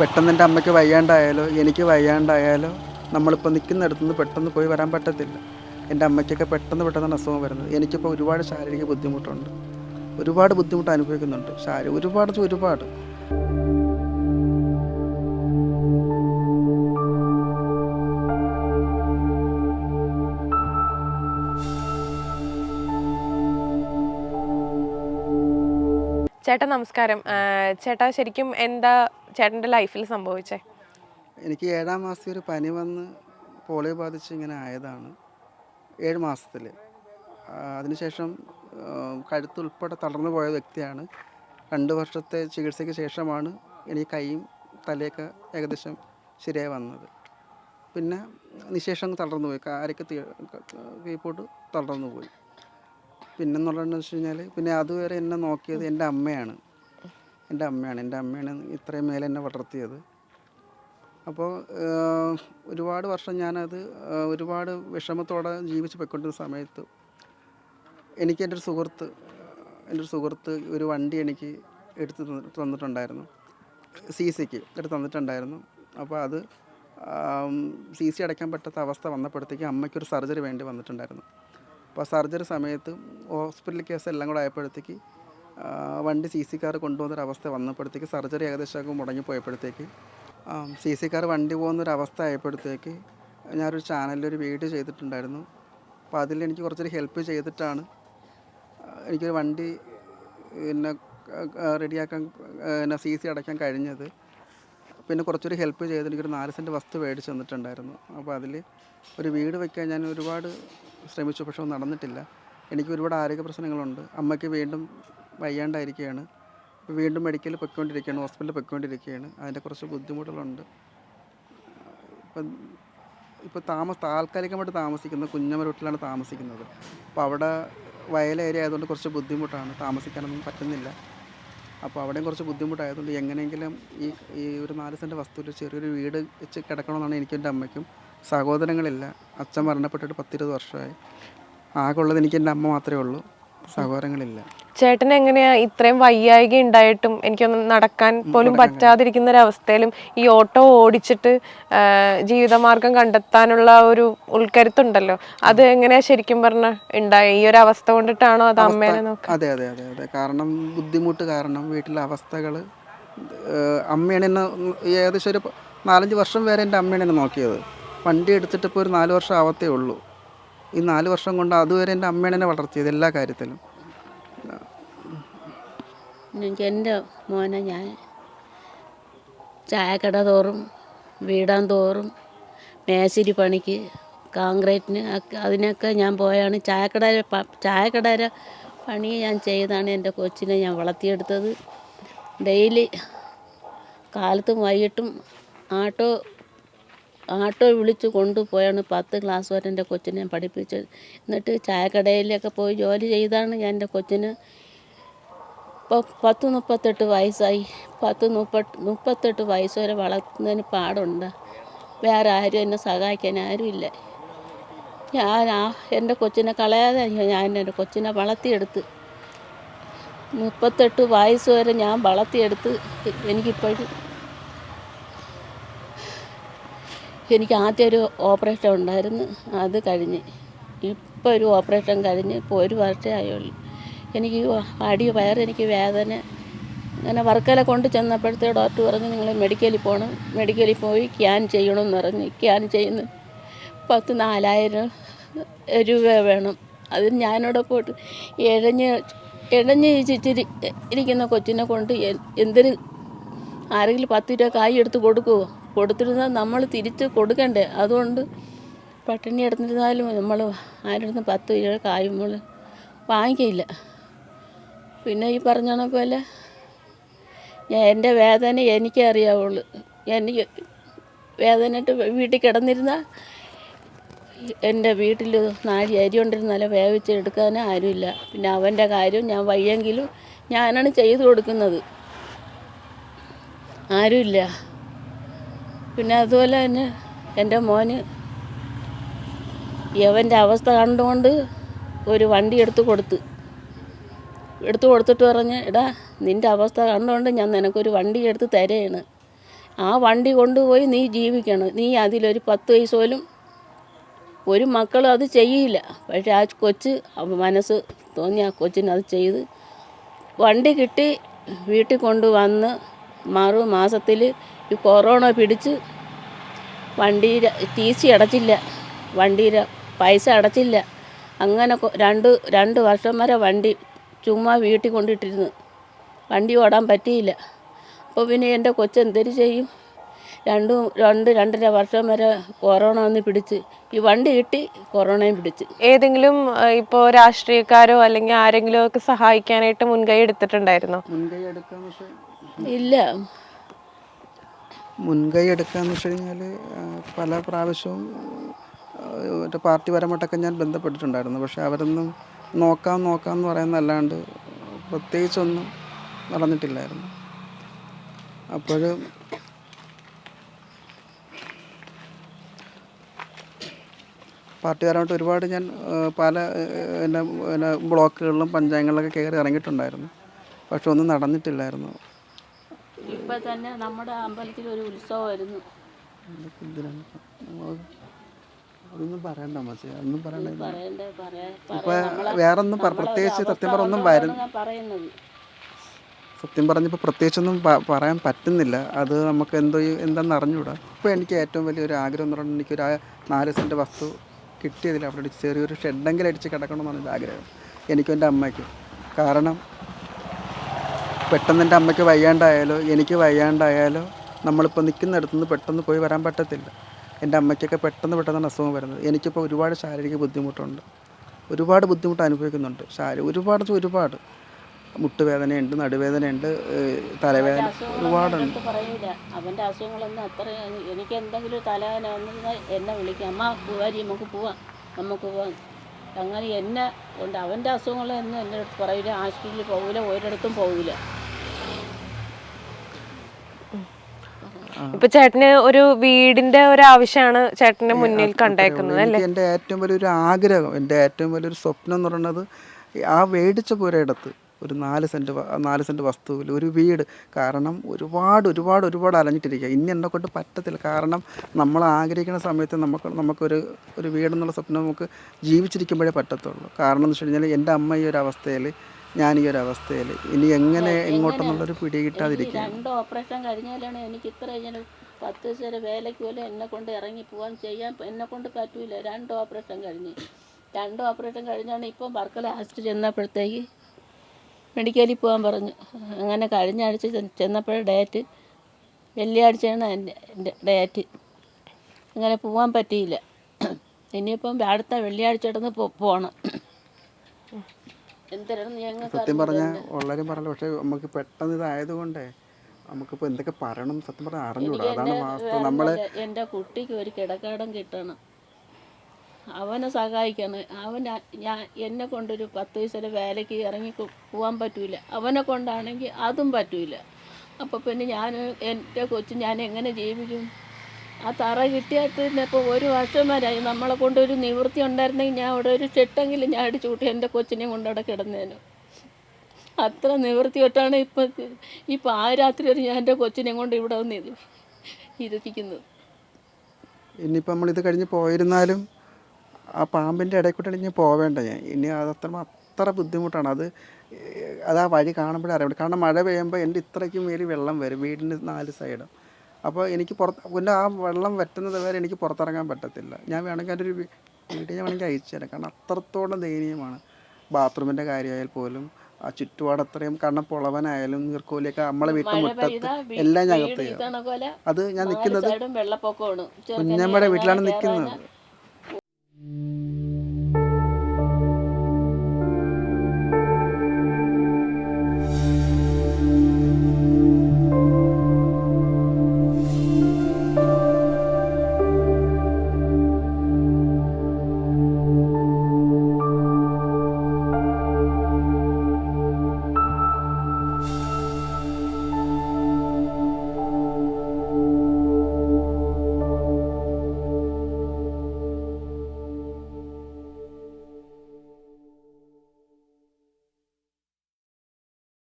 പെട്ടെന്ന് എന്റെ അമ്മയ്ക്ക് വയ്യാണ്ടായാലോ എനിക്ക് വയ്യാണ്ടായാലോ നമ്മളിപ്പോൾ നിൽക്കുന്നിടത്തു നിന്ന് പെട്ടെന്ന് പോയി വരാൻ പറ്റത്തില്ല. എന്റെ അമ്മയ്ക്കൊക്കെ പെട്ടെന്ന് പെട്ടെന്നാണ് അസുഖം വരുന്നത്. എനിക്കിപ്പോൾ ഒരുപാട് ശാരീരിക ബുദ്ധിമുട്ടുണ്ട്. ഒരുപാട് ബുദ്ധിമുട്ട് അനുഭവിക്കുന്നുണ്ട്. ശാരീ ഒരുപാട് ഒരുപാട്. ചേട്ടാ നമസ്കാരം. ചേട്ടാ ശരിക്കും എന്താ ചേട്ടന്റെ ലൈഫിൽ സംഭവിച്ചേ? എനിക്ക് ഏഴാം മാസത്തിൽ ഒരു പനി വന്ന് പോളിയോ ബാധിച്ച് ഇങ്ങനെ ആയതാണ്. ഏഴ് മാസത്തിൽ. അതിനുശേഷം കഴുത്തുൾപ്പെടെ തളർന്നു പോയ വ്യക്തിയാണ്. രണ്ട് വർഷത്തെ ചികിത്സയ്ക്ക് ശേഷമാണ് എനിക്ക് കൈയും തലയൊക്കെ ഏകദേശം ശരിയായി വന്നത്. പിന്നെ നിശേഷം തളർന്നു പോയി. കാരൊക്കെ കീപ്പോട്ട് തളർന്നു പോയി. പിന്നെന്നുള്ളതെന്ന് വെച്ച് കഴിഞ്ഞാൽ പിന്നെ അതുവരെ എന്നെ നോക്കിയത് എന്റെ അമ്മയാണ്. എന്റെ അമ്മയാണ്. എന്റെ അമ്മയാണ് ഇത്രയും മേലെ എന്നെ വളർത്തിയത്. അപ്പോൾ ഒരുപാട് വർഷം ഞാനത് ഒരുപാട് വിഷമത്തോടെ ജീവിച്ച് പോയിക്കൊണ്ടിരുന്ന സമയത്ത് എനിക്ക് എന്റെ ഒരു സുഹൃത്ത് എന്റെ ഒരു സുഹൃത്ത് ഒരു വണ്ടി എനിക്ക് എടുത്ത് തന്നി- തന്നിട്ടുണ്ടായിരുന്നു. സി സിക്ക് എടുത്ത് തന്നിട്ടുണ്ടായിരുന്നു. അപ്പോൾ അത് സി സി അടയ്ക്കാൻ പറ്റാത്ത അവസ്ഥ വന്നപ്പോഴത്തേക്ക് അമ്മയ്ക്കൊരു സർജറി വേണ്ടി വന്നിട്ടുണ്ടായിരുന്നു. അപ്പോൾ സർജറി സമയത്ത് ഹോസ്പിറ്റൽ കേസ് എല്ലാം കൂടെ ആയപ്പോഴത്തേക്ക് വണ്ടി സി സി കാർ കൊണ്ടുപോകുന്നൊരവസ്ഥ വന്നപ്പോഴത്തേക്ക് സർജറി ഏകദേശമൊക്കെ മുടങ്ങിപ്പോയപ്പോഴത്തേക്ക്. സി സി കാർ വണ്ടി പോകുന്നൊരവസ്ഥ ആയപ്പോഴത്തേക്ക് ഞാനൊരു ചാനലിൽ ഒരു വീഡിയോ ചെയ്തിട്ടുണ്ടായിരുന്നു. അപ്പോൾ അതിൽ എനിക്ക് കുറച്ചൊരു ഹെൽപ്പ് ചെയ്തിട്ടാണ് എനിക്കൊരു വണ്ടി പിന്നെ റെഡിയാക്കാൻ പിന്നെ സി സി അടയ്ക്കാൻ കഴിഞ്ഞത്. പിന്നെ കുറച്ചൊരു ഹെൽപ്പ് ചെയ്ത് എനിക്കൊരു നാല് സെന്റ് വസ്തു മേടിച്ച് തന്നിട്ടുണ്ടായിരുന്നു. അപ്പോൾ അതിൽ ഒരു വീട് വയ്ക്കാൻ ഞാൻ ഒരുപാട് ശ്രമിച്ചു പക്ഷെ നടന്നിട്ടില്ല. എനിക്ക് ഒരുപാട് ആരോഗ്യ പ്രശ്നങ്ങളുണ്ട്. അമ്മയ്ക്ക് വീണ്ടും വയ്യാണ്ടായിരിക്കുകയാണ്. വീണ്ടും മെഡിക്കലിൽ പൊയ്ക്കൊണ്ടിരിക്കുകയാണ് ഹോസ്പിറ്റലിൽ പൊയ്ക്കൊണ്ടിരിക്കുകയാണ്. അതിന്റെ കുറച്ച് ബുദ്ധിമുട്ടുകളുണ്ട്. ഇപ്പം ഇപ്പോൾ താമസ താൽക്കാലികമായിട്ട് താമസിക്കുന്നത് കുഞ്ഞമരൂട്ടിലാണ് താമസിക്കുന്നത്. അപ്പോൾ അവിടെ വയൽ ഏരിയ ആയതുകൊണ്ട് കുറച്ച് ബുദ്ധിമുട്ടാണ്. താമസിക്കാനൊന്നും പറ്റുന്നില്ല. അപ്പോൾ അവിടെയും കുറച്ച് ബുദ്ധിമുട്ടായതുകൊണ്ട് എങ്ങനെയെങ്കിലും ഈ ഈ ഒരു നാല് സെന്റ് വസ്തുവിൽ ചെറിയൊരു വീട് വെച്ച് കിടക്കണമെന്നാണ് എനിക്കും എന്റെ അമ്മയ്ക്കും. സഹോദരങ്ങളില്ല. അച്ഛൻ മരണപ്പെട്ടിട്ട് പത്തിരുപത് വർഷമായി. ആകെ ഉള്ളത് എനിക്ക് എന്റെ അമ്മ മാത്രമേ ഉള്ളൂ. സഹോദരങ്ങളില്ല. ചേട്ടൻ എങ്ങനെയാ ഇത്രയും വയ്യായിക ഉണ്ടായിട്ടും എനിക്കൊന്നും നടക്കാൻ പോലും പറ്റാതിരിക്കുന്ന ഒരവസ്ഥയിലും ഈ ഓട്ടോ ഓടിച്ചിട്ട് ജീവിതമാർഗം കണ്ടെത്താനുള്ള ഒരു ഉൾക്കരുത്തുണ്ടല്ലോ. അത് എങ്ങനെയാ ശരിക്കും പറഞ്ഞ ഉണ്ടായ ഈ ഒരു അവസ്ഥ കൊണ്ടിട്ടാണോ അത് അമ്മേനെ നോക്കുക അതെ അതെ അതെ അതെ. കാരണം ബുദ്ധിമുട്ട് കാരണം വീട്ടിലെ അവസ്ഥകൾ അമ്മയാണ് എന്നെ ഏകദേശം ഒരു നാലഞ്ച് വർഷം വരെ എന്റെ അമ്മയാണ് എന്നെ നോക്കിയത്. വണ്ടി എടുത്തിട്ട് ഇപ്പോൾ ഒരു നാല് വർഷം ആവത്തേ ഉള്ളൂ. ഈ നാല് വർഷം കൊണ്ട് അതുവരെ എന്റെ അമ്മയാണ് എന്നെ വളർത്തിയത് എല്ലാ കാര്യത്തിലും. എന്റെ മോനെ ഞാൻ ചായക്കട തോറും വീടാൻ തോറും മേശിരി പണിക്ക് കോൺക്രീറ്റിന് അതിനൊക്കെ ഞാൻ പോയാണ്. ചായക്കട ചായക്കട പണി ഞാൻ ചെയ്താണ് എന്റെ കൊച്ചിനെ ഞാൻ വളർത്തിയെടുത്തത്. ഡെയിലി കാലത്തും വൈകിട്ടും ആട്ടോ ആട്ടോ വിളിച്ച് കൊണ്ടുപോയാണ്. പത്ത് ക്ലാസ് വരെ എന്റെ കൊച്ചിനെ പഠിപ്പിച്ചത് എന്നിട്ട് ചായക്കടയിലൊക്കെ പോയി ജോലി ചെയ്താണ് ഞാൻ എന്റെ കൊച്ചിന് ഇപ്പോൾ പത്ത് മുപ്പത്തെട്ട് വയസ്സായി. പത്ത് മുപ്പട്ട് മുപ്പത്തെട്ട് വയസ്സ് വരെ വളർത്തുന്നതിന് പാടുണ്ട്. വേറെ ആരും എന്നെ സഹായിക്കാൻ ആരുമില്ല ഞാൻ ആ എന്റെ കൊച്ചിനെ കളയാതെ ഞാൻ എന്റെ കൊച്ചിനെ വളർത്തിയെടുത്ത്. മുപ്പത്തെട്ട് വയസ്സ് വരെ ഞാൻ വളർത്തിയെടുത്ത് എനിക്കിപ്പോഴും എനിക്ക് ആദ്യം ഒരു ഓപ്പറേഷൻ ഉണ്ടായിരുന്നു. അത് കഴിഞ്ഞ് ഇപ്പോൾ ഒരു ഓപ്പറേഷൻ കഴിഞ്ഞ് ഇപ്പോൾ ഒരു വർഷമേ ആയുള്ളൂ. എനിക്ക് അടി വയർ എനിക്ക് വേദന. അങ്ങനെ വർക്കല കൊണ്ട് ചെന്നപ്പോഴത്തെ ഡോക്ടർ പറഞ്ഞ് നിങ്ങൾ മെഡിക്കലിൽ പോകണം മെഡിക്കലിൽ പോയി സ്കാൻ ചെയ്യണമെന്ന് പറഞ്ഞ്. ക്യാൻ ചെയ്യുന്നു പത്ത് നാലായിരം രൂപ വേണം. അത് ഞാനിവിടെ പോയിട്ട് ഇഴഞ്ഞ് ഇഴഞ്ഞ് ചിച്ചിരി ഇരിക്കുന്ന കൊച്ചിനെ കൊണ്ട് എന്തിന് ആരെങ്കിലും പത്ത് രൂപ കായ് എടുത്ത് കൊടുക്കുമോ കൊടുത്തിരുന്നാൽ നമ്മൾ തിരിച്ച് കൊടുക്കണ്ടേ? അതുകൊണ്ട് പട്ടിണി എടുത്തിരുന്നാലും നമ്മൾ ആരുടെ പത്ത് രൂപ കായ് നമ്മൾ വാങ്ങിക്കില്ല പിന്നെ ഈ പറഞ്ഞ പോലെ എന്റെ വേദന എനിക്കേ അറിയാവുള്ളൂ എനിക്ക് വേദനയിട്ട് വീട്ടിൽ കിടന്നിരുന്ന എന്റെ വീട്ടിൽ നാഴി അരി കൊണ്ടിരുന്നാലേ വേവിച്ച് ആരുമില്ല. പിന്നെ അവന്റെ കാര്യം ഞാൻ വയ്യെങ്കിലും ഞാനാണ് ചെയ്തു കൊടുക്കുന്നത്. ആരുമില്ല. പിന്നെ അതുപോലെ തന്നെ എന്റെ മോന് യവന്റെ അവസ്ഥ കണ്ടുകൊണ്ട് ഒരു വണ്ടി എടുത്ത് കൊടുത്ത്. എടുത്തു കൊടുത്തിട്ട് പറഞ്ഞ് എടാ നിന്റെ അവസ്ഥ കണ്ടുകൊണ്ട് ഞാൻ നിനക്കൊരു വണ്ടി എടുത്ത് തരേണ്. ആ വണ്ടി കൊണ്ടുപോയി നീ ജീവിക്കണം. നീ അതിലൊരു പത്ത് പൈസ പോലും ഒരു മക്കളും അത് ചെയ്യില്ല. പക്ഷെ ആ കൊച്ച് മനസ്സ് തോന്നി ആ കൊച്ചിന് അത് ചെയ്ത് വണ്ടി കിട്ടി വീട്ടിൽ കൊണ്ടുവന്ന് മറു മാസത്തിൽ ഈ കൊറോണ പിടിച്ച് വണ്ടിയുടെ ടി സി അടച്ചില്ല വണ്ടിയുടെ പൈസ അടച്ചില്ല. അങ്ങനെ രണ്ട് രണ്ട് വർഷം വരെ വണ്ടി ചുമ്മാ വീട്ടിൽ കൊണ്ടിട്ടിരുന്നു. വണ്ടി ഓടാൻ പറ്റിയില്ല. അപ്പോൾ പിന്നെ എന്റെ കൊച്ചെന്തൊരു ചെയ്യും? രണ്ട് രണ്ട് രണ്ടര വർഷം വരെ കൊറോണ വന്ന് പിടിച്ച്. ഈ വണ്ടി കിട്ടി കൊറോണയും പിടിച്ച്. ഏതെങ്കിലും ഇപ്പോൾ ഇപ്പോ രാഷ്ട്രീയക്കാരോ അല്ലെങ്കിൽ ആരെങ്കിലും ഒക്കെ സഹായിക്കാനായിട്ട് മുൻകൈ എടുത്തിട്ടുണ്ടായിരുന്നോ? മുൻകൈ എടുക്കാന്ന് വെച്ചാൽ ഇല്ല. മുൻകൈ എടുക്കാന്ന് വെച്ച് കഴിഞ്ഞാൽ പല പ്രാവശ്യവും മറ്റേ പാർട്ടി പരമായിട്ടൊക്കെ ഞാൻ ബന്ധപ്പെട്ടിട്ടുണ്ടായിരുന്നു. പക്ഷെ അവരൊന്നും നോക്കാം നോക്കാം എന്ന് പറയുന്നതല്ലാണ്ട് പ്രത്യേകിച്ചൊന്നും നടന്നിട്ടില്ലായിരുന്നു. അപ്പോൾ പാർട്ടിക്കാരായിട്ട് ഒരുപാട് ഞാൻ പല എന്റെ പിന്നെ ബ്ലോക്കുകളിലും പഞ്ചായങ്ങളിലൊക്കെ കയറി ഇറങ്ങിയിട്ടുണ്ടായിരുന്നു. പക്ഷെ ഒന്നും നടന്നിട്ടില്ലായിരുന്നു. ഇപ്പം തന്നെ നമ്മുടെ അമ്പലത്തിൽ ഒരു ഉത്സവമായിരുന്നു അതൊന്നും പറയണ്ട മച്ചി അതൊന്നും പറയണ്ട. പറയണ്ടേ പറയാ ഇപ്പൊ വേറൊന്നും ഒന്നും പ്രത്യേകിച്ച് സത്യം പറഞ്ഞ ഒന്നും വരും ഞാൻ പറയുന്നത്. സത്യം പറഞ്ഞപ്പോൾ പ്രത്യേകിച്ചൊന്നും പറയാൻ പറ്റുന്നില്ല. അത് നമുക്ക് എന്തോ എന്താണെന്ന് അറിഞ്ഞുകൂടാ ഇപ്പോൾ എനിക്ക് ഏറ്റവും വലിയൊരു ആഗ്രഹം എന്ന് പറഞ്ഞാൽ എനിക്കൊരു നാല് സെന്റ് വസ്തു കിട്ടിയതിൽ അവിടെ ചെറിയൊരു ഷെഡെങ്കിലും അടിച്ച് കിടക്കണമെന്നാണ് എന്റെ ആഗ്രഹം എനിക്കും എന്റെ അമ്മയ്ക്ക്. കാരണം പെട്ടെന്ന് എന്റെ അമ്മയ്ക്ക് വയ്യാണ്ടായാലോ എനിക്ക് വയ്യാണ്ടായാലോ നമ്മളിപ്പോൾ നിൽക്കുന്നിടത്തുനിന്ന് പെട്ടെന്ന് പോയി വരാൻ പറ്റത്തില്ല. എന്റെ അമ്മയ്ക്കൊക്കെ പെട്ടെന്ന് പെട്ടെന്നാണ് അസുഖം വരുന്നത്. എനിക്കിപ്പോൾ ഒരുപാട് ശാരീരിക ബുദ്ധിമുട്ടുണ്ട്. ഒരുപാട് ബുദ്ധിമുട്ട് അനുഭവിക്കുന്നുണ്ട്. ശാരീ ഒരുപാട് ഒരുപാട്. മുട്ടുവേദനയുണ്ട് നടുവേദനയുണ്ട് തലവേദന ഒരുപാടുണ്ട്. അവന്റെ അസുഖങ്ങളൊന്നും അത്ര എനിക്ക് എന്തെങ്കിലും തലവേദന വന്നാൽ എന്നെ വിളിക്കാം. അമ്മ പൂവാരി നമുക്ക് പോവാം. നമുക്ക് പോവാം. അങ്ങനെ എന്നെ കൊണ്ട് അവന്റെ അസുഖങ്ങളൊന്നും എന്റെ അടുത്ത് പറയില്ല ആശുപത്രിയിൽ പോകില്ല ഒരിടത്തും പോകില്ല ഇപ്പൊ ചേട്ടന് ഒരു വീടിന്റെ ഒരു ആവശ്യമാണ് ചേട്ടന്റെ മുന്നിൽ കണ്ടേക്കുന്നത് അല്ലേ? എന്റെ ഏറ്റവും വലിയൊരു ആഗ്രഹം എന്റെ ഏറ്റവും വലിയൊരു സ്വപ്നം എന്ന് പറയുന്നത് ആ മേടിച്ച പുരയിടത്ത് ഒരു നാല് സെന്റ് നാല് സെന്റ് വസ്തുവിൽ ഒരു വീട്. കാരണം ഒരുപാട് ഒരുപാട് ഒരുപാട് അലഞ്ഞിട്ടിരിക്കുക. ഇനി എന്നെ കൊണ്ട് പറ്റത്തില്ല. കാരണം നമ്മൾ ആഗ്രഹിക്കുന്ന സമയത്ത് നമുക്ക് നമുക്കൊരു ഒരു വീടെന്നുള്ള സ്വപ്നം നമുക്ക് ജീവിച്ചിരിക്കുമ്പോഴേ പറ്റത്തുള്ളൂ. കാരണം എന്ന് വെച്ച് കഴിഞ്ഞാൽ എന്റെ അമ്മ ഈ ഒരു അവസ്ഥയിൽ ഞാൻ ഈ ഒരു അവസ്ഥയിൽ ഇനി എങ്ങനെ? എങ്ങോട്ടെന്നുള്ളൊരു പിടി കിട്ടാതിരിക്കും കിട്ടാതിരിക്കുക രണ്ട് ഓപ്പറേഷൻ കഴിഞ്ഞാലാണ് എനിക്ക് ഇത്ര ഇങ്ങനെ പത്ത് ദിവസം വേലയ്ക്ക് പോലും എന്നെ കൊണ്ട് ഇറങ്ങി പോകാൻ ചെയ്യാൻ എന്നെ കൊണ്ട് പറ്റൂല. രണ്ട് ഓപ്പറേഷൻ കഴിഞ്ഞ്. രണ്ട് ഓപ്പറേഷൻ കഴിഞ്ഞാണ് ഇപ്പം വർക്കല ലാസ്റ്റ് ചെന്നപ്പോഴത്തേക്ക് മെഡിക്കലിൽ പോകാൻ പറഞ്ഞു. അങ്ങനെ കഴിഞ്ഞ ആഴ്ച ചെന്നപ്പോഴ ഡേറ്റ്. വെള്ളിയാഴ്ചയാണ് എന്റെ എന്റെ ഡേറ്റ്. അങ്ങനെ പോകാൻ പറ്റിയില്ല. ഇനിയിപ്പം അടുത്ത വെള്ളിയാഴ്ച ഇടന്ന് പോകണം സത്യം പറഞ്ഞാൽ വളരെ പറഞ്ഞു പക്ഷെ നമുക്ക് പെട്ടെന്ന് ഇതായതുകൊണ്ടേ നമുക്കിപ്പോൾ എന്തൊക്കെ പറയണം സത്യം പറഞ്ഞാൽ അറിഞ്ഞൂടാ. അതാണ് വാസ്തവം നമ്മളെ എന്റെ കുട്ടിക്ക് ഒരു കിടക്കാടം കിട്ടണം. അവനെ സഹായിക്കണം. അവൻ ഞാൻ എന്നെ കൊണ്ടൊരു പത്ത് വയസ്സിലെ വേലയ്ക്ക് ഇറങ്ങി പോകാൻ പറ്റൂല. അവനെ കൊണ്ടാണെങ്കിൽ അതും പറ്റൂല. അപ്പോൾ പിന്നെ ഞാൻ എന്റെ കൊച്ചു ഞാൻ എങ്ങനെ ജീവിക്കും? ആ തറ കിട്ടിയിട്ട് ഇപ്പോൾ ഒരു വർഷം വരായി നമ്മളെ കൊണ്ടൊരു നിവൃത്തി ഉണ്ടായിരുന്നെങ്കിൽ ഞാൻ അവിടെ ഒരു ചെട്ടെങ്കിൽ ഞാൻ അടിച്ചു കൂട്ടി എന്റെ കൊച്ചിനെ കൊണ്ട് അവിടെ കിടന്നേനു. അത്ര നിവൃത്തി തൊട്ടാണ് ഇപ്പം ഇപ്പം ആ രാത്രി വരെ ഞാൻ എന്റെ കൊച്ചിനെ കൊണ്ട് ഇവിടെ വന്ന് ഇത് ഇരുത്തിക്കുന്നത് ഇനിയിപ്പോൾ നമ്മളിത് കഴിഞ്ഞ് പോയിരുന്നാലും ആ പാമ്പിന്റെ ഇടയ്ക്കൂട്ടി കൂടെ ഇനി പോവേണ്ട. ഞാൻ ഇനി അതത്ര അത്ര ബുദ്ധിമുട്ടാണ്. അത് അത് ആ വഴി കാണുമ്പോഴേ അറിയാം കാരണം മഴ പെയ്യുമ്പോൾ എന്റെ ഇത്രയ്ക്കും മേലിൽ വെള്ളം വരും. വീടിന്റെ നാല് സൈഡും. അപ്പോൾ എനിക്ക് പുറത്ത് പിന്നെ ആ വെള്ളം വറ്റുന്നത് വരെ എനിക്ക് പുറത്തിറങ്ങാൻ പറ്റത്തില്ല. ഞാൻ വേണമെങ്കിൽ അതിന്റെ ഒരു വീട്ടിൽ ഞാൻ വേണമെങ്കിൽ അയച്ചു തരാം. കാരണം അത്രത്തോളം ദയനീയമാണ്. ബാത്റൂമിന്റെ കാര്യമായാൽ പോലും ആ ചുറ്റുപാട് അത്രയും കാരണം പൊളവനായാലും നീർക്കോലിയൊക്കെ നമ്മളെ വീട്ടുമുറ്റത്ത് എല്ലാം ഞകത്ത് ചെയ്യും. അത് ഞാൻ നിൽക്കുന്നത് കുഞ്ഞമ്മയുടെ വീട്ടിലാണ് നിൽക്കുന്നത്.